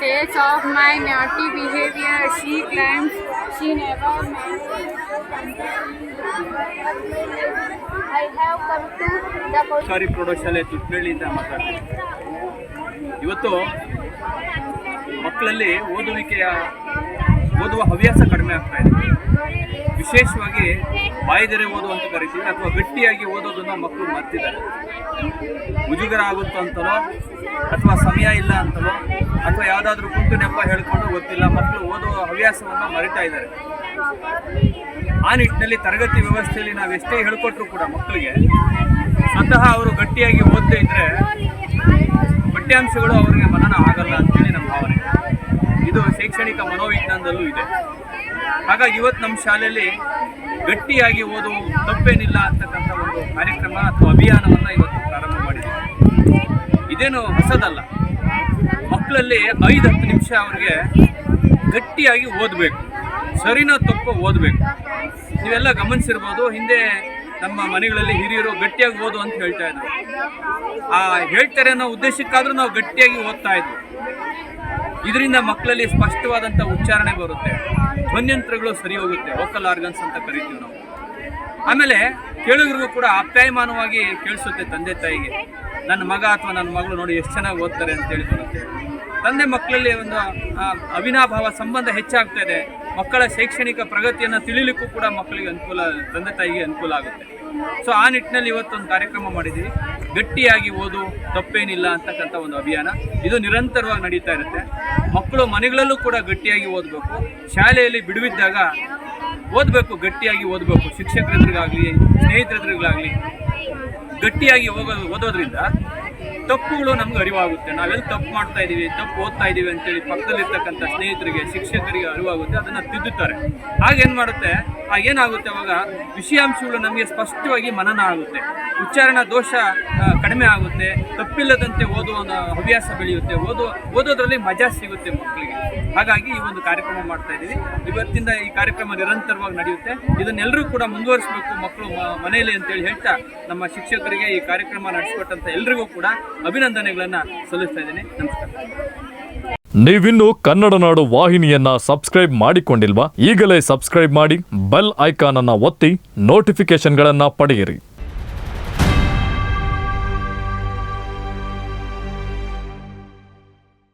with traits of my naughty behavior. She claims she never meant I have come to the ಸರ್ಕಾರಿ ಪ್ರೌಢಶಾಲೆ ತುಟ್ನಳ್ಳಿಯಿಂದ ಮಾತಾಡ್ತೀನಿ ಇವತ್ತು ಮಕ್ಕಳಲ್ಲಿ ಓದುವಿಕೆಯ ಓದುವ ಹವ್ಯಾಸ ಕಡಿಮೆ ಆಗ್ತಾ ಇದೆ ವಿಶೇಷವಾಗಿ ಬಾಯಿದರೆ ಓದು ಅಂತ ಕರಿತೀವಿ ಅಥವಾ ಗಟ್ಟಿಯಾಗಿ ಓದೋದನ್ನ ಮಕ್ಕಳು ಮರ್ತಿದ್ದಾರೆ. ಮುಜುಗರ ಆಗುತ್ತೋ ಅಂತಲೋ, ಅಥವಾ ಸಮಯ ಇಲ್ಲ ಅಂತಲೋ, ಅಥವಾ ಯಾವುದಾದ್ರೂ ಕುಂಟು ನೆಪ ಹೇಳ್ಕೊಂಡು ಗೊತ್ತಿಲ್ಲ, ಮಕ್ಕಳು ಓದುವ ಹವ್ಯಾಸವನ್ನು ಮರಿತಾ ಇದ್ದಾರೆ. ಆ ನಿಟ್ಟಿನಲ್ಲಿ ತರಗತಿ ವ್ಯವಸ್ಥೆಯಲ್ಲಿ ನಾವು ಎಷ್ಟೇ ಹೇಳ್ಕೊಟ್ರು ಕೂಡ ಮಕ್ಕಳಿಗೆ, ಸ್ವತಃ ಅವರು ಗಟ್ಟಿಯಾಗಿ ಓದದೇ ಇದ್ದರೆ ಪಠ್ಯಾಂಶಗಳು ಅವರಿಗೆ ಮನನ ಆಗಲ್ಲ ಭಾವನೆ ಇದು ಶೈಕ್ಷಣಿಕ ಮನೋವಿಜ್ಞಾನದಲ್ಲೂ ಇದೆ. ಹಾಗಾಗಿ ಇವತ್ತು ನಮ್ಮ ಶಾಲೆಯಲ್ಲಿ ಗಟ್ಟಿಯಾಗಿ ಓದು ತಪ್ಪೇನಿಲ್ಲ ಅಂತಕ್ಕಂಥ ಒಂದು ಕಾರ್ಯಕ್ರಮ ಅಥವಾ ಅಭಿಯಾನವನ್ನು ಇವತ್ತು ಪ್ರಾರಂಭ ಮಾಡಿದೆ ಇದೇನು ಹೊಸದಲ್ಲ. ಮಕ್ಕಳಲ್ಲಿ ಐದು ಹತ್ತು ನಿಮಿಷ ಅವ್ರಿಗೆ ಗಟ್ಟಿಯಾಗಿ ಓದಬೇಕು. ಸರಿನೋ ತಪ್ಪು ಓದಬೇಕು. ನೀವೆಲ್ಲ ಗಮನಿಸಿರ್ಬೋದು, ಹಿಂದೆ ನಮ್ಮ ಮನೆಗಳಲ್ಲಿ ಹಿರಿಯರು ಗಟ್ಟಿಯಾಗಿ ಓದು ಅಂತ ಹೇಳ್ತಾ ಇದ್ರು. ಆ ಹೇಳ್ತಾರೆ ಅನ್ನೋ ಉದ್ದೇಶಕ್ಕಾದರೂ ನಾವು ಗಟ್ಟಿಯಾಗಿ ಓದ್ತಾ ಇದ್ವಿ. ಇದರಿಂದ ಮಕ್ಕಳಲ್ಲಿ ಸ್ಪಷ್ಟವಾದಂಥ ಉಚ್ಚಾರಣೆ ಬರುತ್ತೆ. ಧ್ವನ್ಯಂತ್ರಗಳು ಸರಿ ಹೋಗುತ್ತೆ. ವೋಕಲ್ ಆರ್ಗನ್ಸ್ ಅಂತ ಕರಿತೀವಿ ನಾವು. ಆಮೇಲೆ ಕೇಳುಗರಿಗೂ ಕೂಡ ಅಪ್ಯಾಯಮಾನವಾಗಿ ಕೇಳಿಸುತ್ತೆ ತಂದೆ ತಾಯಿಗೆ. ನನ್ನ ಮಗ ಅಥವಾ ನನ್ನ ಮಗಳು ನೋಡಿ ಎಷ್ಟು ಚೆನ್ನಾಗಿ ಓದ್ತಾರೆ ಅಂತೇಳಿ ಬರುತ್ತೆ. ತಂದೆ ಮಕ್ಕಳಲ್ಲಿ ಒಂದು ಅವಿನಾಭಾವ ಸಂಬಂಧ ಹೆಚ್ಚಾಗ್ತಾ ಇದೆ. ಮಕ್ಕಳ ಶೈಕ್ಷಣಿಕ ಪ್ರಗತಿಯನ್ನು ತಿಳಿಲಿಕ್ಕೂ ಕೂಡ ಮಕ್ಕಳಿಗೆ ಅನುಕೂಲ, ತಂದೆ ತಾಯಿಗೆ ಅನುಕೂಲ ಆಗುತ್ತೆ. ಸೊ ಆ ನಿಟ್ಟಿನಲ್ಲಿ ಇವತ್ತೊಂದು ಕಾರ್ಯಕ್ರಮ ಮಾಡಿದ್ದೀವಿ ಗಟ್ಟಿಯಾಗಿ ಓದು, ತಪ್ಪೇನಿಲ್ಲ ಅಂತಕ್ಕಂಥ ಒಂದು ಅಭಿಯಾನ. ಇದು ನಿರಂತರವಾಗಿ ನಡೀತಾ ಇರುತ್ತೆ. ಮಕ್ಕಳು ಮನೆಗಳಲ್ಲೂ ಕೂಡ ಗಟ್ಟಿಯಾಗಿ ಓದಬೇಕು. ಶಾಲೆಯಲ್ಲಿ ಬಿಡುವಿದ್ದಾಗ ಓದಬೇಕು, ಗಟ್ಟಿಯಾಗಿ ಓದಬೇಕು. ಶಿಕ್ಷಕರ ಎದುರಿಗಾಗಲಿ ಗಟ್ಟಿಯಾಗಿ ಹೋಗೋ, ಓದೋದ್ರಿಂದ ತಪ್ಪುಗಳು ನಮ್ಗೆ ಅರಿವಾಗುತ್ತೆ. ನಾವೆಲ್ಲಿ ತಪ್ಪು ಮಾಡ್ತಾ ಇದ್ದೀವಿ ತಪ್ಪು ಓದ್ತಾ ಇದ್ದೀವಿ ಅಂತೇಳಿ ಪಕ್ಕದಲ್ಲಿರ್ತಕ್ಕಂಥ ಸ್ನೇಹಿತರಿಗೆ, ಶಿಕ್ಷಕರಿಗೆ ಅರಿವಾಗುತ್ತೆ, ಅದನ್ನು ತಿದ್ದುತ್ತಾರೆ. ಆಗೇನು ಮಾಡುತ್ತೆ? ಆಗೇನಾಗುತ್ತೆ ಅವಾಗ? ವಿಷಯಾಂಶಗಳು ನಮಗೆ ಸ್ಪಷ್ಟವಾಗಿ ಮನನ ಆಗುತ್ತೆ. ಉಚ್ಚಾರಣಾ ದೋಷ ಕಡಿಮೆ ಆಗುತ್ತೆ. ತಪ್ಪಿಲ್ಲದಂತೆ ಓದುವ ಹವ್ಯಾಸ ಬೆಳೆಯುತ್ತೆ. ಓದು, ಓದೋದ್ರಲ್ಲಿ ಮಜಾ ಸಿಗುತ್ತೆ ಮಕ್ಕಳಿಗೆ. ಹಾಗಾಗಿ ಈ ಒಂದು ಕಾರ್ಯಕ್ರಮ ಮಾಡ್ತಾ ಇದ್ದೀವಿ ಇವತ್ತಿಂದ ಈ ಕಾರ್ಯಕ್ರಮ ನಿರಂತರವಾಗಿ ನಡೆಯುತ್ತೆ. ಇದನ್ನೆಲ್ಲರೂ ಕೂಡ ಮುಂದುವರಿಸಬೇಕು ಮಕ್ಕಳು ಮನೆಯಲ್ಲಿ ಅಂತೇಳಿ ಹೇಳ್ತಾ ನಮ್ಮ ಶಿಕ್ಷಕರಿಗೆ ಈ ಕಾರ್ಯಕ್ರಮ ನಡೆಸಿಕೊಟ್ಟಂಥ ಎಲ್ರಿಗೂ ಕೂಡ ಅಭಿನಂದನೆಗಳನ್ನ ಸಲ್ಲಿಸ್ತಾ ಇದ್ದೀನಿ. ನಮಸ್ಕಾರ. ನೀವಿನ್ನು ಕನ್ನಡ ನಾಡು ವಾಹಿನಿಯನ್ನ ಸಬ್ಸ್ಕ್ರೈಬ್ ಮಾಡಿಕೊಂಡಿಲ್ವಾ ಈಗಲೇ ಸಬ್ಸ್ಕ್ರೈಬ್ ಮಾಡಿ ಬೆಲ್ ಐಕಾನ್ ಅನ್ನ ಒತ್ತಿ ನೋಟಿಫಿಕೇಶನ್ಗಳನ್ನ ಪಡೆಯಿರಿ.